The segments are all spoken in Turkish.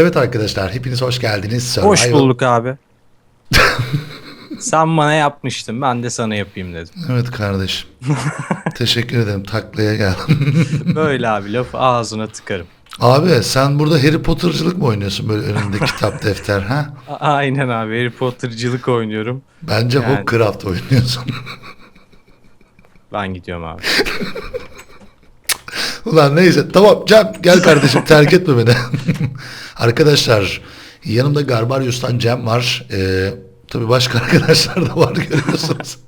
Evet arkadaşlar hepiniz hoş geldiniz. Hoş Survival- bulduk abi. Sen bana yapmıştın. Ben de sana yapayım dedim. Evet kardeşim. Teşekkür ederim taklaya geldim. Böyle abi laf ağzına tıkarım. Abi sen burada Harry Potter'cılık mı oynuyorsun böyle önünde kitap defter ha? A- Aynen abi Harry Potter'cılık oynuyorum. Bence Yani- Hogcraft oynuyorsun. Ben gidiyorum abi. Ulan neyse tamam Cem gel kardeşim terk etme beni. Arkadaşlar yanımda Garbarius'tan Cem var. Ee, tabii başka arkadaşlar da var görüyorsunuz.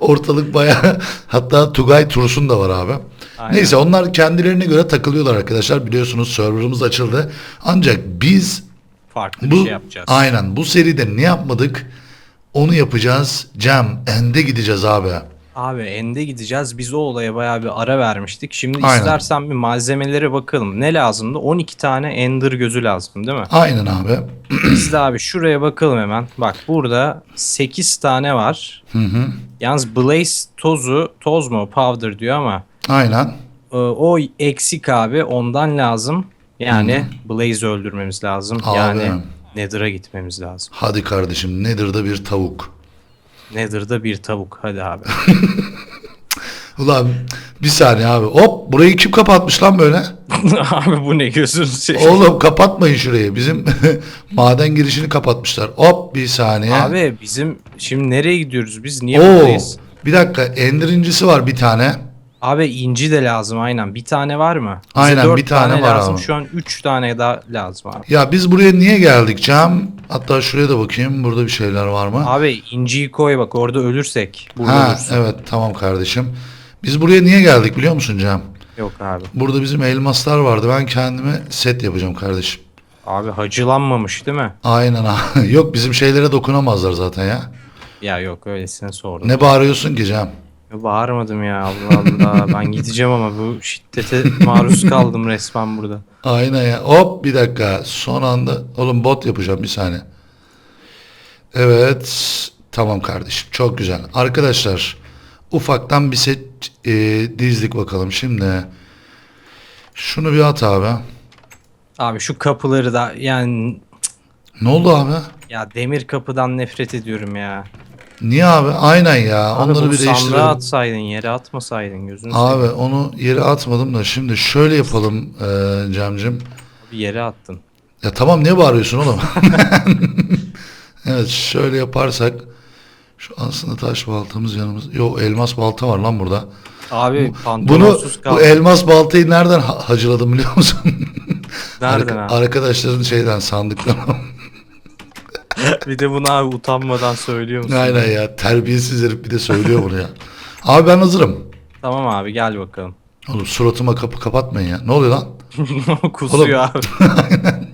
Ortalık bayağı hatta Tugay Tursun da var abi. Aynen. Neyse onlar kendilerine göre takılıyorlar arkadaşlar. Biliyorsunuz serverımız açıldı. Ancak biz Farklı bu bir şey yapacağız. aynen bu seride ne yapmadık? Onu yapacağız. Cem ende gideceğiz abi. Abi ende gideceğiz. Biz o olaya bayağı bir ara vermiştik. Şimdi Aynen. istersen bir malzemelere bakalım. Ne lazımdı? 12 tane ender gözü lazım değil mi? Aynen abi. Biz de abi şuraya bakalım hemen. Bak burada 8 tane var. Hı hı. Yalnız blaze tozu, toz mu powder diyor ama Aynen. Ee, O eksik abi ondan lazım. Yani Blaze öldürmemiz lazım. Abi. Yani Nether'a gitmemiz lazım. Hadi kardeşim nedir da bir tavuk. Nether'da bir tavuk hadi abi. Ulan bir saniye abi. Hop burayı kim kapatmış lan böyle? abi bu ne gözünü seveyim. Oğlum kapatmayın şurayı. Bizim maden girişini kapatmışlar. Hop bir saniye. Abi bizim şimdi nereye gidiyoruz biz? Niye Oo, buradayız? bir dakika endirincisi var bir tane. Abi inci de lazım aynen. Bir tane var mı? Bize Aynen, dört bir tane var lazım. ama. Şu an 3 tane daha lazım abi. Ya biz buraya niye geldik Cem? Hatta şuraya da bakayım. Burada bir şeyler var mı? Abi inciyi koy bak orada ölürsek. Burada ha ölürsün. evet tamam kardeşim. Biz buraya niye geldik biliyor musun Cem? Yok abi. Burada bizim elmaslar vardı. Ben kendime set yapacağım kardeşim. Abi hacılanmamış değil mi? Aynen abi. Yok bizim şeylere dokunamazlar zaten ya. Ya yok öylesine sordum. Ne bağırıyorsun ki Cem? Ya Bağırmadım ya Allah Allah. ben gideceğim ama bu şiddete maruz kaldım resmen burada. Aynen ya. Hop bir dakika. Son anda. Oğlum bot yapacağım bir saniye. Evet. Tamam kardeşim. Çok güzel. Arkadaşlar ufaktan bir set e, dizdik bakalım. Şimdi şunu bir at abi. Abi şu kapıları da yani Ne oldu abi? ya demir kapıdan nefret ediyorum ya. Niye abi? Aynen ya. Abi Onları bir sandığa değiştirelim. atsaydın yere atmasaydın gözünü Abi seveyim. onu yere atmadım da şimdi şöyle yapalım e, Cem'cim. Bir yere attın. Ya tamam niye bağırıyorsun oğlum? evet şöyle yaparsak şu aslında taş baltamız yanımız. Yok elmas balta var lan burada. Abi Bunu pantolonsuz bu kaldı. elmas baltayı nereden ha- hacıladım biliyor musun? Nereden Arka- abi? Arkadaşların şeyden sandıktan. bir de bunu abi utanmadan söylüyor musun? Aynen ya terbiyesiz herif bir de söylüyor bunu ya. Abi ben hazırım. Tamam abi gel bakalım. Oğlum suratıma kapı kapatmayın ya. Ne oluyor lan? Kusuyor abi.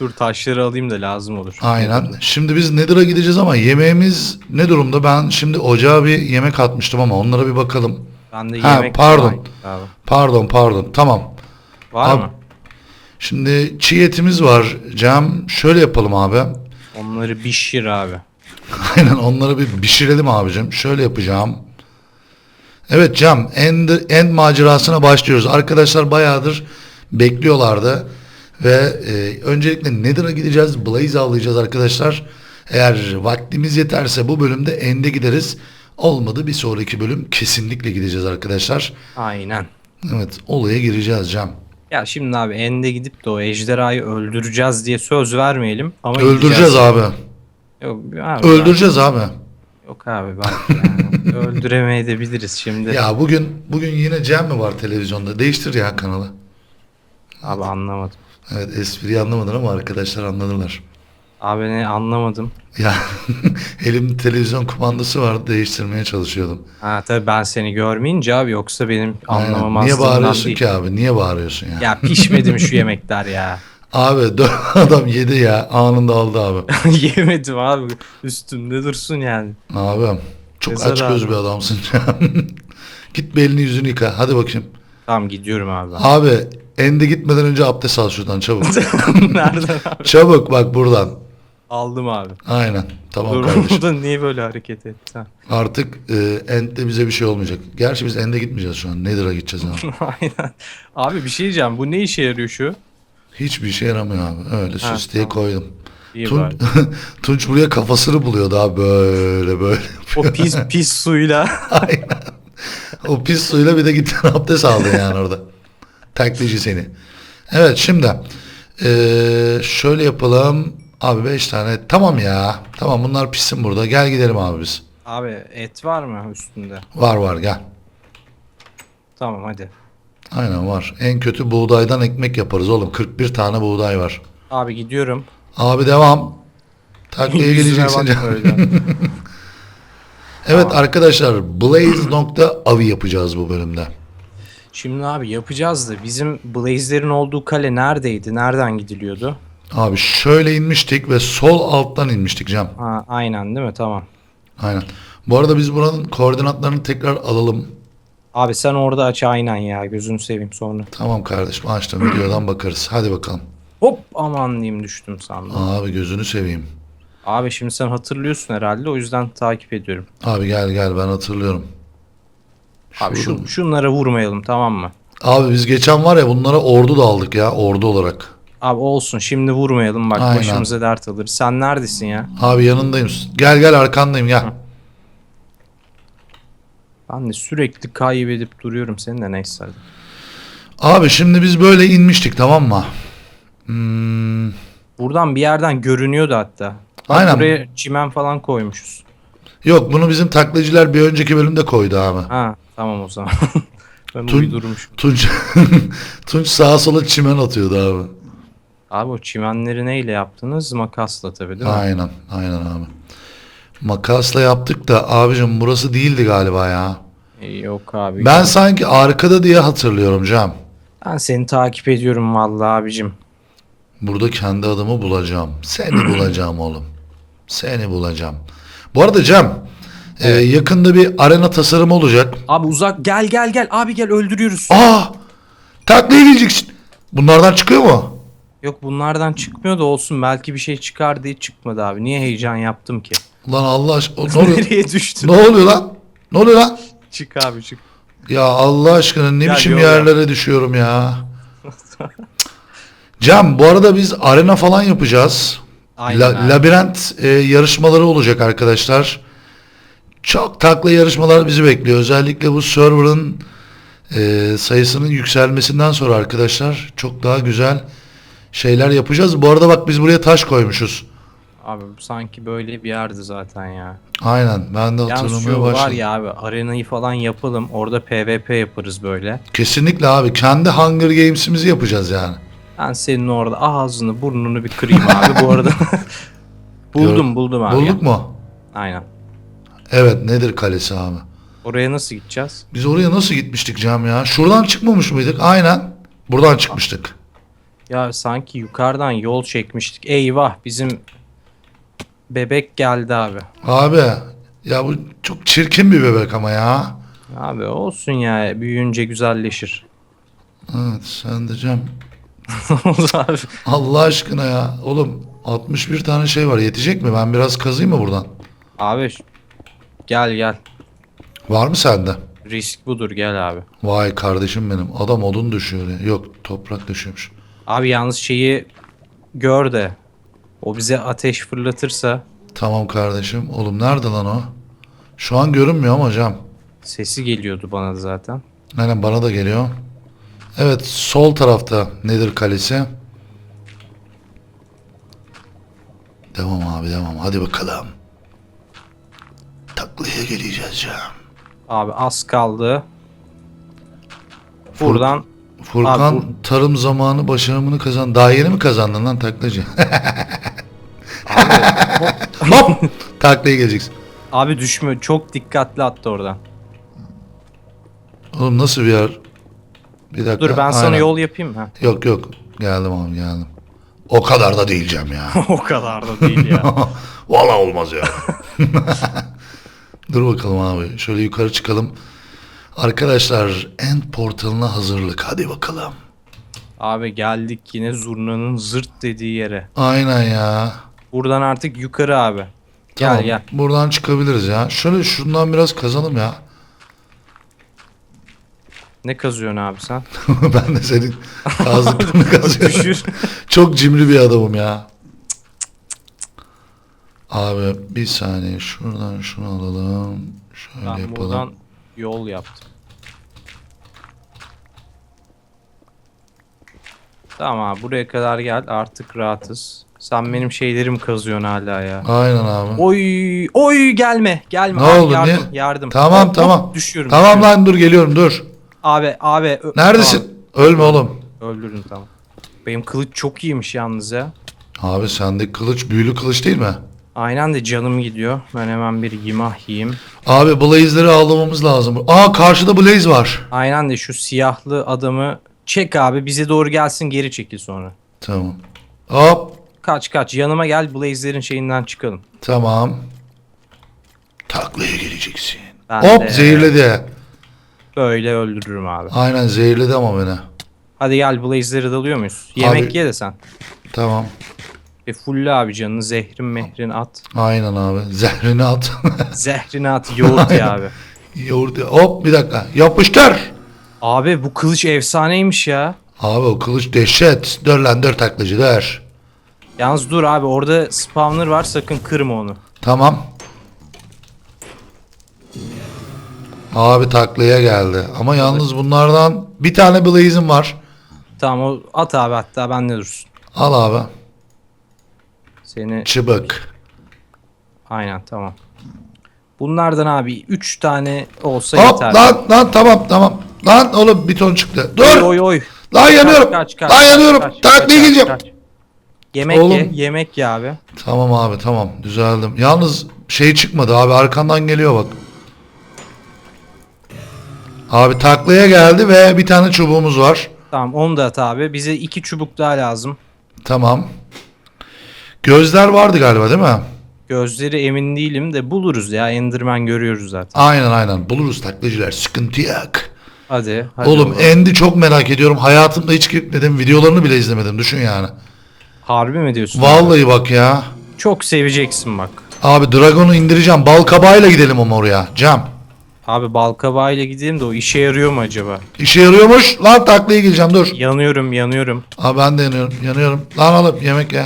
Dur taşları alayım da lazım olur. Aynen. Şimdi biz Nether'a gideceğiz ama yemeğimiz ne durumda? Ben şimdi ocağa bir yemek atmıştım ama onlara bir bakalım. Ben de Ha, yemek pardon. Abi. Pardon pardon tamam. Var Abi, mı? Şimdi çiğ etimiz var Cem. Şöyle yapalım abi. Onları pişir abi. Aynen onları bir pişirelim abicim. Şöyle yapacağım. Evet Cem end, end macerasına başlıyoruz. Arkadaşlar bayağıdır bekliyorlardı. Ve e, öncelikle Nether'a gideceğiz. Blaze avlayacağız arkadaşlar. Eğer vaktimiz yeterse bu bölümde end'e gideriz. Olmadı bir sonraki bölüm kesinlikle gideceğiz arkadaşlar. Aynen. Evet olaya gireceğiz Cem. Ya şimdi abi ende gidip de o ejderhayı öldüreceğiz diye söz vermeyelim. Ama Öldüreceğiz gideceğiz. abi. Yok abi. Öldüreceğiz abi. Yok abi belki yani. Öldüremeyebiliriz şimdi. Ya bugün bugün yine Cem mi var televizyonda? Değiştir ya kanalı. Abi anlamadım. Evet espriyi anlamadın ama arkadaşlar anladılar. Abi ne anlamadım. Ya elimde televizyon kumandası vardı değiştirmeye çalışıyordum. Ha tabii ben seni görmeyince abi yoksa benim anlamamazlığımdan Niye bağırıyorsun değil. ki abi? Niye bağırıyorsun ya? Ya pişmedi mi şu yemekler ya? Abi dört adam yedi ya anında aldı abi. Yemedim abi. Üstümde dursun yani. Abi çok Ezer aç göz abi. bir adamsın. Git bir elini yüzünü yıka. Hadi bakayım. Tamam gidiyorum abi. Abi ende gitmeden önce abdest al şuradan çabuk. Nereden abi? çabuk bak buradan. Aldım abi. Aynen. Tamam kardeşim. burada niye böyle hareket etti? Artık e, endde bize bir şey olmayacak. Gerçi biz ende gitmeyeceğiz şu an. Nether'a gideceğiz abi. Aynen. Abi bir şey diyeceğim. Bu ne işe yarıyor şu? Hiçbir işe yaramıyor abi. Öyle Ha, süs diye tamam. koydum. İyi Tun- bari. Tunç buraya kafasını buluyordu abi böyle böyle. O pis pis suyla. Aynen. O pis suyla bir de gittin abdest aldın yani orada. Taklitçi seni. Evet şimdi eee, şöyle yapalım. Abi 5 tane. Tamam ya. Tamam bunlar pissin burada. Gel gidelim abi biz. Abi et var mı üstünde? Var var gel. Tamam hadi. Aynen var. En kötü buğdaydan ekmek yaparız oğlum. 41 tane buğday var. Abi gidiyorum. Abi devam. Yüzüme geleceksin. Evet arkadaşlar blaze.avi yapacağız bu bölümde. Şimdi abi yapacağız da bizim Blaze'lerin olduğu kale neredeydi? Nereden gidiliyordu? Abi şöyle inmiştik ve sol alttan inmiştik Cem. Ha aynen değil mi? Tamam. Aynen. Bu arada biz buranın koordinatlarını tekrar alalım. Abi sen orada aç aynen ya gözünü seveyim sonra. Tamam kardeşim açtım videodan bakarız. Hadi bakalım. Hop aman diyeyim düştüm sandım. Abi gözünü seveyim. Abi şimdi sen hatırlıyorsun herhalde o yüzden takip ediyorum. Abi gel gel ben hatırlıyorum. Abi Şurada- şu, şunlara vurmayalım tamam mı? Abi biz geçen var ya bunlara ordu da aldık ya ordu olarak. Abi olsun şimdi vurmayalım bak Aynen. başımıza dert alır. Sen neredesin ya? Abi yanındayım. Gel gel arkandayım gel. Ben de sürekli kaybedip duruyorum seni de neyse hadi. Abi şimdi biz böyle inmiştik tamam mı? Hmm, Buradan bir yerden görünüyordu hatta. Bak Aynen. buraya çimen falan koymuşuz. yok bunu bizim taklacılar bir önceki bölümde koydu abi. Ha tamam o zaman. ben Tun- uydurmuşum. Tunç, Tunç sağa sola çimen atıyordu abi. Abi o çimenleri neyle yaptınız? Makasla tabii değil mi? Aynen aynen abi. Makasla yaptık da abicim burası değildi galiba ya. E, Yok abi. Ben sanki arkada diye hatırlıyorum Cem. Ben seni takip ediyorum vallahi abicim. Burada kendi adımı bulacağım. Seni bulacağım oğlum. Seni bulacağım. Bu arada Cem e, yakında bir arena tasarımı olacak. Abi uzak gel gel gel abi gel öldürüyoruz. Aa! Taklaya geleceksin. Bunlardan çıkıyor mu? Yok bunlardan çıkmıyor da olsun belki bir şey çıkar diye çıkmadı abi. Niye heyecan yaptım ki? Lan Allah aşkına. Ne oluyor? Nereye düştüm? ne oluyor lan? Ne oluyor lan? Çık abi çık. Ya Allah aşkına ne Gel, biçim yol yerlere düşüyorum ya. Cem bu arada biz arena falan yapacağız. Aynen La- abi. labirent e, yarışmaları olacak arkadaşlar. Çok takla yarışmalar bizi bekliyor. Özellikle bu server'ın e, sayısının yükselmesinden sonra arkadaşlar çok daha güzel şeyler yapacağız. Bu arada bak biz buraya taş koymuşuz. Abi bu sanki böyle bir yerdi zaten ya. Aynen ben de Yalnız hatırlamaya şu var başladım. ya abi arenayı falan yapalım. Orada PvP yaparız böyle. Kesinlikle abi kendi Hunger Games'imizi yapacağız yani. Ben senin orada ağzını burnunu bir kırayım abi bu arada. buldum buldum abi. Bulduk mu? Aynen. Evet nedir kalesi abi? Oraya nasıl gideceğiz? Biz oraya nasıl gitmiştik Cem ya? Şuradan çıkmamış mıydık? Aynen. Buradan çıkmıştık. Ya sanki yukarıdan yol çekmiştik. Eyvah bizim bebek geldi abi. Abi ya bu çok çirkin bir bebek ama ya. Abi olsun ya büyüyünce güzelleşir. Evet sen. Oldu abi. Allah aşkına ya. Oğlum 61 tane şey var. Yetecek mi? Ben biraz kazayım mı buradan? Abi gel gel. Var mı sende? Risk budur gel abi. Vay kardeşim benim. Adam odun düşüyor. ya. Yok toprak düşüyormuş. Abi yalnız şeyi gör de o bize ateş fırlatırsa Tamam kardeşim. Oğlum nerede lan o? Şu an görünmüyor ama Cem. sesi geliyordu bana da zaten. Aynen bana da geliyor. Evet sol tarafta nedir kalesi? Devam abi devam. Hadi bakalım. Taklaya geleceğiz Cem. Abi az kaldı. Buradan Furkan Abi tarım zamanı başarımını kazan. Daha yeni mi kazandın lan taklacı? Hop! Taklaya geleceksin. abi düşme çok dikkatli attı oradan. Oğlum nasıl bir yer? Bir dakika. Dur ben sana aynen. yol yapayım mı? Yok yok. Geldim abi geldim. O kadar da Cem ya. o kadar da değil ya. Valla olmaz ya. Dur bakalım abi. Şöyle yukarı çıkalım. Arkadaşlar end portalına hazırlık. Hadi bakalım. abi geldik yine zurnanın zırt dediği yere. Aynen ya. Buradan artık yukarı abi. Gel Tamam, gel. Buradan çıkabiliriz ya. Şöyle şundan biraz kazalım ya. Ne kazıyorsun abi sen? ben de senin kazdıklarını kazıyorum. Düşür. Çok cimri bir adamım ya. Abi bir saniye şuradan şunu alalım. Şöyle Ben yapalım. buradan yol yaptım. Tamam abi buraya kadar gel artık rahatız. Sen benim şeylerim kazıyorsun hala ya. Aynen abi. Oy oy gelme gelme. Ne Abi, oldu, yardım, niye? Yardım. Tamam Hop, tamam. hop, düşüyorum. Tamam düşüyorum. lan dur geliyorum dur. Abi abi. Neredesin? Ölme oğlum. Tamam, öldürdün tamam. Benim kılıç çok iyiymiş yalnız ya. Abi sende kılıç büyülü kılıç değil mi? Aynen de canım gidiyor. Ben hemen bir yimah yiyeyim. Abi Blaze'leri avlamamız lazım. Aa karşıda Blaze var. Aynen de şu siyahlı adamı çek abi bize doğru gelsin geri çekil sonra. Tamam. Hop. Kaç kaç yanıma gel Blaze'lerin şeyinden çıkalım. Tamam. Taklaya geleceksin. Ben Hop de- zehirledi. Böyle öldürürüm abi. Aynen zehirledi ama beni. Hadi gel Blaze'leri dalıyor muyuz? Yemek Abi- ye de sen. Tamam. E fulle abi canını zehrin mehrin at. Aynen abi. Zehrini at. Zehrini at yoğurt ya abi. Yoğurt. Hop bir dakika. Yapıştır. Abi bu kılıç efsaneymiş ya. Abi o kılıç dehşet. Dör lan dör taklacı dör. Yalnız dur abi orada spawner var sakın kırma onu. Tamam. Abi taklaya geldi. Ama yalnız bunlardan bir tane Blaze'im var. Tamam o at abi hatta bende dursun. Al abi. Seni Çıbık. aynen tamam. Bunlardan abi 3 tane olsa Hop yeter. lan lan tamam tamam. Lan oğlum bir ton çıktı. Dur. Oy oy oy. Lan yanıyorum. Kaç, kaç, lan kaç, yanıyorum. kaç, geleceğim. kaç. Yemek Oğlum. ye, yemek ye abi. Tamam abi tamam düzeldim. Yalnız şey çıkmadı abi arkandan geliyor bak. Abi taklaya geldi ve bir tane çubuğumuz var. Tamam onu da at abi. Bize iki çubuk daha lazım. Tamam. Gözler vardı galiba değil mi? Gözleri emin değilim de buluruz ya. Enderman görüyoruz zaten. Aynen aynen buluruz taklacılar sıkıntı yok. Hadi. hadi Oğlum oğlum. Endi çok merak ediyorum. Hayatımda hiç gitmedim. Videolarını bile izlemedim. Düşün yani. Harbi mi diyorsun? Vallahi bak ya. Çok seveceksin bak. Abi Dragon'u indireceğim. Bal kabağıyla gidelim ama oraya. Cam. Abi balkabağıyla gidelim de o işe yarıyor mu acaba? İşe yarıyormuş. Lan taklaya gireceğim dur. Yanıyorum yanıyorum. Abi ben de yanıyorum. Yanıyorum. Lan alıp yemek ye.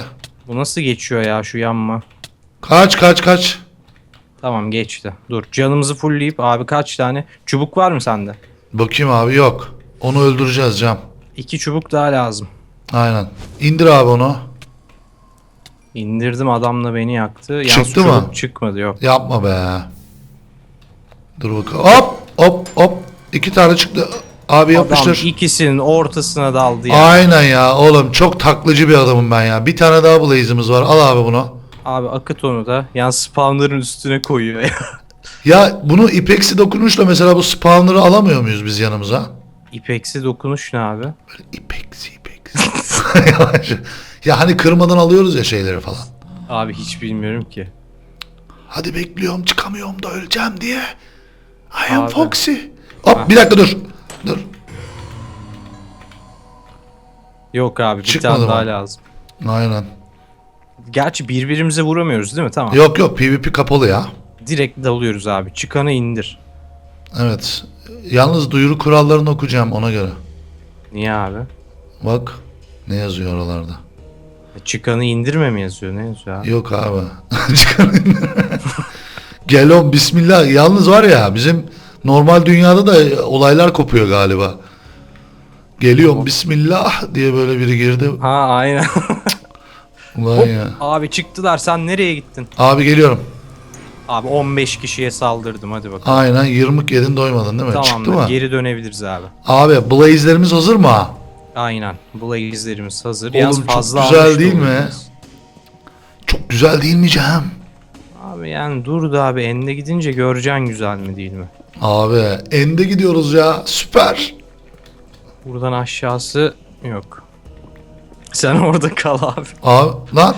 Bu nasıl geçiyor ya şu yanma? Kaç kaç kaç. Tamam geçti. Dur canımızı fullleyip abi kaç tane? Çubuk var mı sende? Bakayım abi yok. Onu öldüreceğiz Cam. İki çubuk daha lazım. Aynen. İndir abi onu. İndirdim adamla beni yaktı. Yalnız Çıktı çubuk mı? çıkmadı yok. Yapma be. Dur bakalım. Hop hop hop. İki tane çıktı. Abi. Adam ikisinin ortasına daldı ya. Aynen ya oğlum çok taklacı bir adamım ben ya. Bir tane daha Blaze'imiz var. Al abi bunu. Abi akıt onu da. Yani spawner'ın üstüne koyuyor ya. Ya bunu ipeksi dokunuşla mesela bu spawner'ı alamıyor muyuz biz yanımıza? İpeksi dokunuş ne abi? Böyle ipeksi ipeksi. ya hani kırmadan alıyoruz ya şeyleri falan. Abi hiç bilmiyorum ki. Hadi bekliyorum çıkamıyorum da öleceğim diye. I am Abi. Foxy. Hop bir dakika dur. Dur. Yok abi bir Çıkmadı tane mı? daha lazım. Aynen. Gerçi birbirimize vuramıyoruz değil mi? Tamam. Yok yok PvP kapalı ya. Direkt dalıyoruz abi. Çıkanı indir. Evet. Yalnız duyuru kurallarını okuyacağım ona göre. Niye abi? Bak ne yazıyor oralarda. E, Çıkanı indirme mi yazıyor? Ne yazıyor abi? Yok abi. Çıkarın. Gel on bismillah. Yalnız var ya bizim normal dünyada da olaylar kopuyor galiba. Geliyorum bismillah diye böyle biri girdi. Ha aynen. Ulan ya. abi çıktılar sen nereye gittin? Abi geliyorum. Abi 15 kişiye saldırdım hadi bakalım. Aynen 20 yedin doymadın değil mi? Çıktı Tamamdır mı? geri dönebiliriz abi. Abi Blaze'lerimiz hazır mı? Aynen. Blaze'lerimiz hazır. Oğlum, Yalnız çok fazla güzel almış değil mi? olabiliriz. Çok güzel değil mi Cem? Abi yani dur da abi ende gidince göreceksin güzel mi değil mi? Abi ende gidiyoruz ya. Süper. Buradan aşağısı yok. Sen orada kal abi. Abi lan.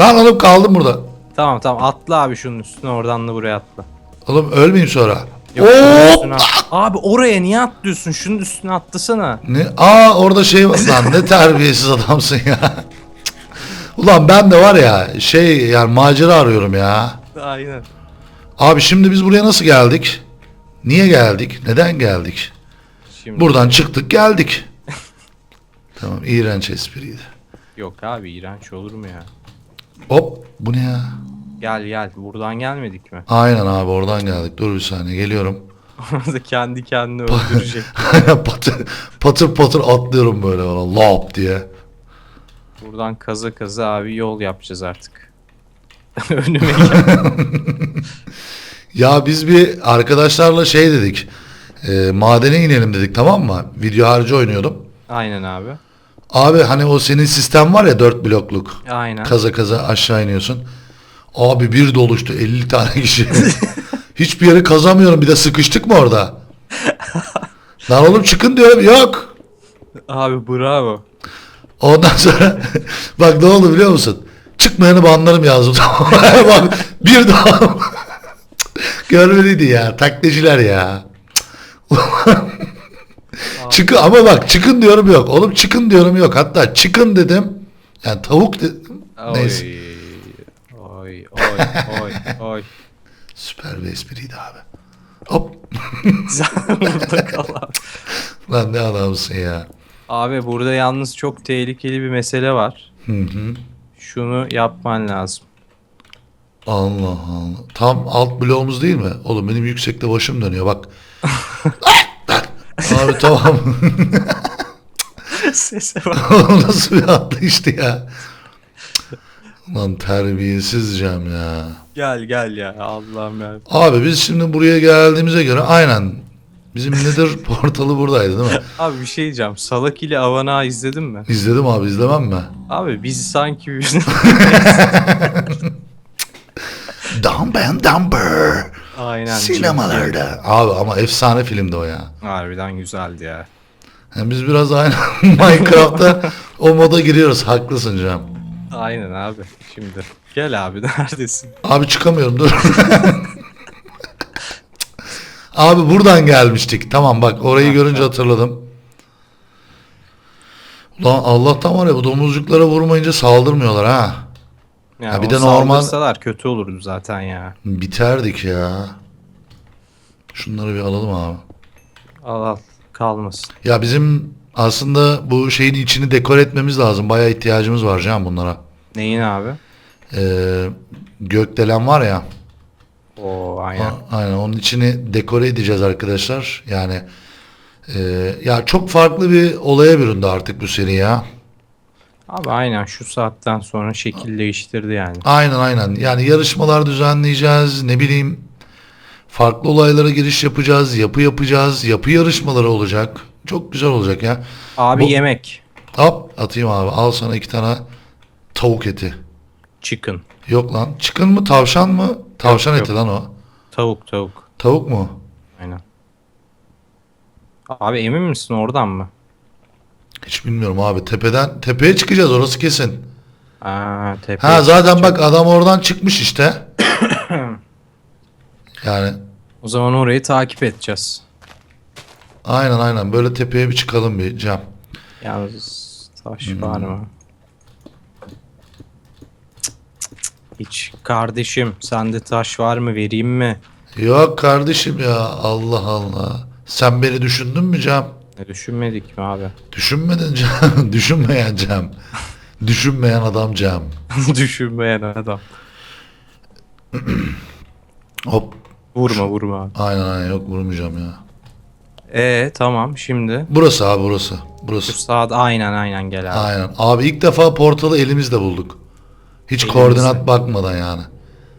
Lan oğlum kaldım burada. Tamam tamam atla abi şunun üstüne oradan da buraya atla. Oğlum ölmeyeyim sonra. Yok, şunun Hop! üstüne at- Abi oraya niye atlıyorsun? Şunun üstüne atlasana. Ne? Aa orada şey var. Lan ne terbiyesiz adamsın ya. Ulan ben de var ya şey yani macera arıyorum ya. Aynen. Abi şimdi biz buraya nasıl geldik? Niye geldik? Neden geldik? Şimdi Buradan çıktık geldik. tamam iğrenç espriydi. yok abi iğrenç olur mu ya? Hop bu ne ya? Gel gel buradan gelmedik mi? Aynen abi oradan geldik. Dur bir saniye geliyorum. Orada kendi kendini öldürecek. patır, patır patır atlıyorum böyle ona lap diye. Buradan kaza kaza abi yol yapacağız artık. Önüme. Ya biz bir arkadaşlarla şey dedik. E, madene inelim dedik tamam mı? Video harcı oynuyordum. Aynen abi. Abi hani o senin sistem var ya 4 blokluk. Aynen. Kaza kaza aşağı iniyorsun. Abi bir doluştu 50 tane kişi. Hiçbir yere kazamıyorum bir de sıkıştık mı orada? Lan oğlum çıkın diyorum yok. Abi bravo. Ondan sonra bak ne oldu biliyor musun? Çıkmayanı banlarım yazdım. bak bir daha görmeliydi ya taklitçiler ya. çıkın ama bak çıkın diyorum yok. Oğlum çıkın diyorum yok. Hatta çıkın dedim. Yani tavuk dedim. Neyse. Oy oy oy oy. Süper bir espriydi abi. Hop. Burada kal abi. Lan ne adamsın ya. Abi burada yalnız çok tehlikeli bir mesele var. Hı hı. Şunu yapman lazım. Allah Allah. Tam alt bloğumuz değil mi? Oğlum benim yüksekte başım dönüyor bak. abi tamam. Sese bak. Nasıl bir atlayıştı ya. Lan terbiyesiz Cem ya. Gel gel ya Allah'ım ya. Abi biz şimdi buraya geldiğimize göre aynen bizim nedir portalı buradaydı değil mi? Abi bir şey diyeceğim. Salak ile Avana izledin mi? İzledim abi izlemem mi? Abi biz sanki Dumb and Dumber. Aynen. Sinemalarda. Abi ama efsane filmdi o ya. Harbiden güzeldi ya. Yani biz biraz aynı Minecraft'ta o moda giriyoruz. Haklısın Cem. Aynen abi. Şimdi gel abi neredesin? Abi çıkamıyorum dur. Abi buradan gelmiştik. Tamam bak orayı görünce hatırladım. Ulan Allah'tan var ya bu domuzcuklara vurmayınca saldırmıyorlar ha. Yani Ha, bir de normal- saldırsalar kötü olurdu zaten ya. Biterdik ya. Şunları bir alalım abi. Al al kalmasın. Ya bizim aslında bu şeyin içini dekor etmemiz lazım. Bayağı ihtiyacımız var Can bunlara. Neyin abi? Ee, gökdelen var ya. Oo aynen. A- Aynen onun içini dekore edeceğiz arkadaşlar. Yani e, ya çok farklı bir olaya büründü artık bu seri ya. Abi aynen şu saatten sonra şekil değiştirdi yani. Aynen aynen. Yani yarışmalar düzenleyeceğiz. Ne bileyim farklı olaylara giriş yapacağız. Yapı yapacağız. Yapı yarışmaları olacak. Çok güzel olacak ya. Abi Bu- yemek. Hop atayım abi. Al sana iki tane tavuk eti. Chicken. Yok lan. Çıkın mı tavşan mı? Tavşan eti lan o. Tavuk tavuk. Tavuk mu? Aynen. Abi emin misin oradan mı? Hiç bilmiyorum abi. Tepeden tepeye çıkacağız orası kesin. Aa, tepe. Ha zaten bak adam oradan çıkmış işte. yani O zaman orayı takip edeceğiz. aynen aynen böyle tepeye bir çıkalım bir cam. Yalnız taş Hmm. var mı? Hiç kardeşim sende taş var mı vereyim mi? Yok kardeşim ya Allah Allah. Sen beni düşündün mü Cem? Ne düşünmedik mi abi? Düşünmedin Cem. Düşünmeyen Cem. Düşünmeyen adam Cem. Düşünmeyen adam. Hop. Vurma vurma abi. Aynen aynen yok vurmayacağım ya. Ee tamam şimdi. Burası abi burası. Şu Burası. sağda aynen aynen gel abi. Aynen. Abi ilk defa portalı elimizde bulduk. Hiç Elimizde. koordinat bakmadan yani.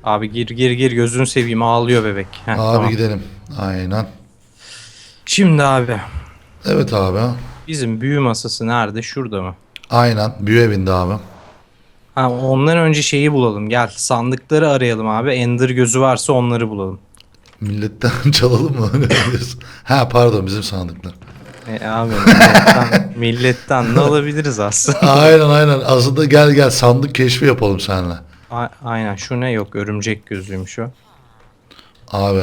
Abi gir gir gir gözünü seveyim ağlıyor bebek. Heh, Abi tamam. gidelim. Aynen. Şimdi abi Evet abi. bizim büyü masası nerede? Şurada mı? Aynen. Büyü evinde abi. Ha, ondan önce şeyi bulalım. Gel sandıkları arayalım abi. Ender gözü varsa onları bulalım. Milletten çalalım mı? Ha pardon bizim sandıklar. E abi milletten, milletten ne alabiliriz aslında? aynen aynen. Aslında gel gel sandık keşfi yapalım seninle. A- aynen şu ne yok örümcek gözüymüş o. Abi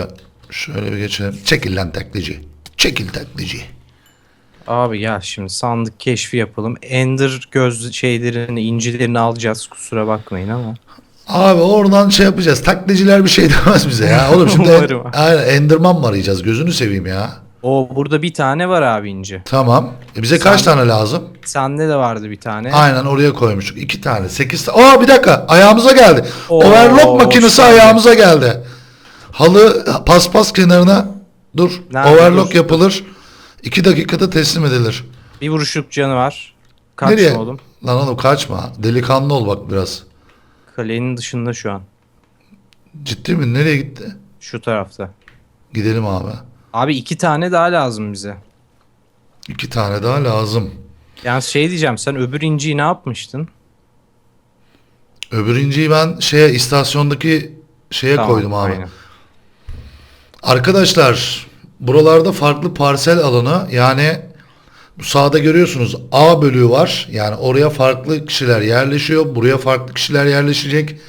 şöyle bir geçelim. Çekil lan taklici. Çekil taklici. Abi gel şimdi sandık keşfi yapalım. Ender göz şeylerini, incilerini alacağız kusura bakmayın ama. Abi oradan şey yapacağız. Takliciler bir şey demez bize ya. Oğlum şimdi Umarım. aynen Enderman mı arayacağız? Gözünü seveyim ya. O burada bir tane var abi inci. Tamam. E bize kaç Sen- tane lazım? Sende de vardı bir tane. Aynen oraya koymuştuk. İki tane. Sekiz tane. Aa bir dakika. Ayağımıza geldi. Oo, Overlock makinesi ayağımıza geldi. Halı paspas kenarına dur. Nerede Overlock dur? yapılır. İki dakikada teslim edilir. Bir vuruşluk canı var. Kaçma Nereye? oğlum. Lan oğlum kaçma. Delikanlı ol bak biraz. Kalenin dışında şu an. Ciddi mi? Nereye gitti? Şu tarafta. Gidelim abi. Abi iki tane daha lazım bize. İki tane daha lazım. Yani şey diyeceğim sen öbür inciyi ne yapmıştın? Öbür inciyi ben şeye istasyondaki şeye Tamam, koydum abi. aynen. Arkadaşlar buralarda farklı parsel alanı yani bu sağda görüyorsunuz A bölüğü var. Yani oraya farklı kişiler yerleşiyor. Buraya farklı kişiler yerleşecek.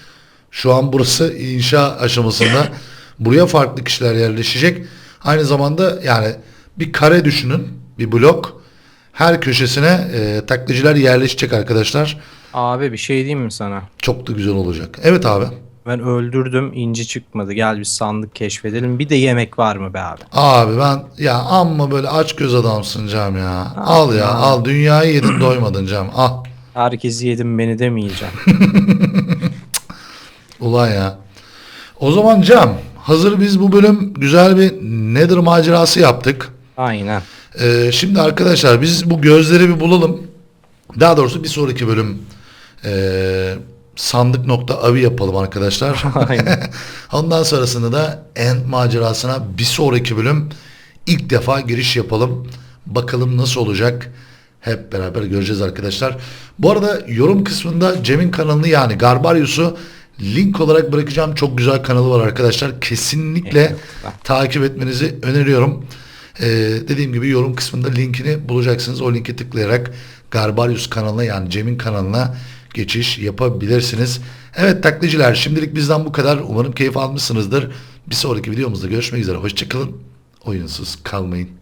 Şu an burası inşa aşamasında. Buraya farklı kişiler yerleşecek. Aynı zamanda yani bir kare düşünün. Bir blok. Her köşesine e, taklitçiler yerleşecek arkadaşlar. Abi bir şey diyeyim mi sana? Çok da güzel olacak. Evet abi. Ben öldürdüm inci çıkmadı. Gel bir sandık keşfedelim. Bir de yemek var mı be abi? Abi ben ya amma böyle aç göz adamsın Cem ya. al ya abi. al dünyayı yedin doymadın Cem. Al. Herkesi yedim beni demeyeceğim. Ulan ya. O zaman Cem hazır biz bu bölüm güzel bir Nether macerası yaptık. Aynen. Ee, şimdi arkadaşlar biz bu gözleri bir bulalım. Daha doğrusu bir sonraki bölüm ee, sandık nokta avi yapalım arkadaşlar. Aynen. Ondan sonrasında da End macerasına bir sonraki bölüm ilk defa giriş yapalım. Bakalım nasıl olacak. Hep beraber göreceğiz arkadaşlar. Bu arada yorum kısmında Cem'in kanalını yani Garbarius'u link olarak bırakacağım. Çok güzel kanalı var arkadaşlar. Kesinlikle takip etmenizi öneriyorum. Ee, dediğim gibi yorum kısmında linkini bulacaksınız. O linke tıklayarak Garbarius kanalına yani Cem'in kanalına geçiş yapabilirsiniz. Evet taklitçiler şimdilik bizden bu kadar. Umarım keyif almışsınızdır. Bir sonraki videomuzda görüşmek üzere. Hoşçakalın. Oyunsuz kalmayın.